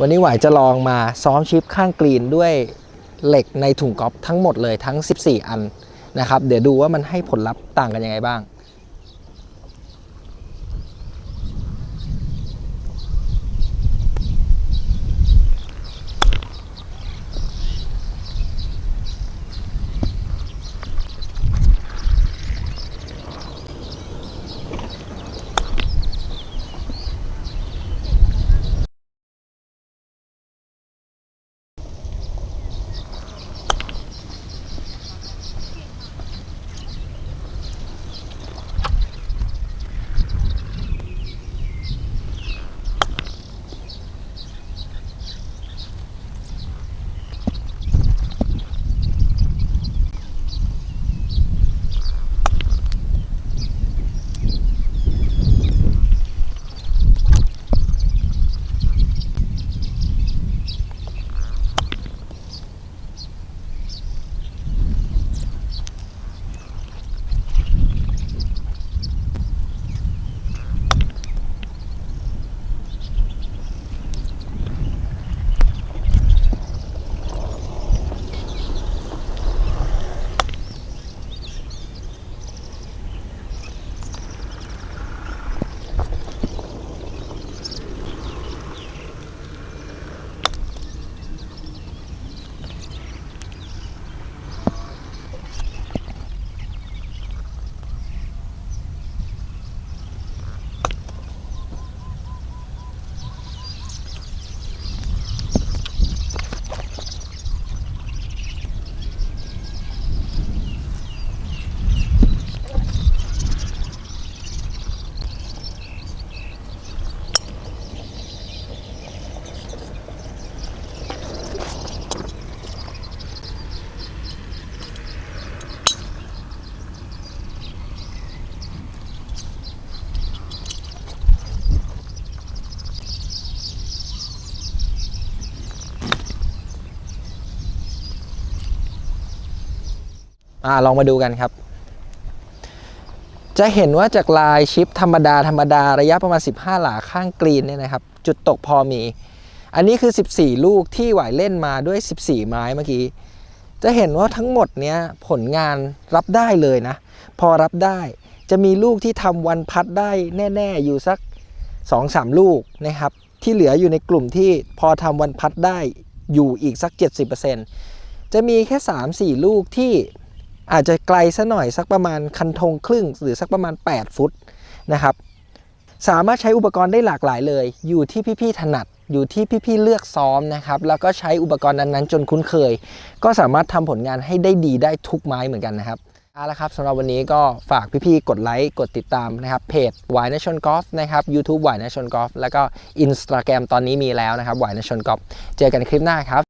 วันนี้หวายจะลองมาซ้อมชิปข้างกรีนด้วยเหล็กในถุงกอล์ฟทั้งหมดเลยทั้ง 14 อันนะครับ เดี๋ยวดูว่ามันให้ผลลัพธ์ต่างกันยังไงบ้าง อ่าลองมาดูกันครับ จะเห็นว่าจากลายชิปธรรมดาธรรมดาระยะประมาณ 15 หลาข้างกรีนเนี่ยนะครับ จุดตกพอมี อันนี้คือ 14 ลูกที่หวายเล่นมาด้วย 14 ไม้เมื่อกี้ จะเห็นว่าทั้งหมดเนี้ยผลงานรับได้เลยนะ พอรับได้จะมีลูกที่ทำวันพัดได้แน่ ๆ อยู่สัก 2-3 ลูกนะครับ ที่เหลืออยู่ในกลุ่มที่พอทำวันพัดได้อยู่อีกสัก 70%จะมีแค่ 3-4 ลูกที่ อาจจะไกลซะหน่อยสักประมาณคันธงครึ่ง หรือสักประมาณ 8 ฟุตนะครับ สามารถใช้อุปกรณ์ได้หลากหลายเลย อยู่ที่พี่ๆถนัดอยู่ที่พี่ๆเลือกซ้อมนะครับ แล้วก็ใช้อุปกรณ์นั้นๆ จนคุ้นเคย ก็สามารถทำผลงานให้ได้ดีได้ทุกไม้เหมือนกันนะครับเอาละครับสำหรับวันนี้ก็ฝากพี่ๆกดไลค์กดติดตามนะครับเพจวายนชนกอล์ฟนะครับ YouTube วายนชนกอล์ฟแล้วก็ Instagram ตอนนี้มีแล้วนะครับวายนชนกอล์ฟเจอกันคลิปหน้าครับ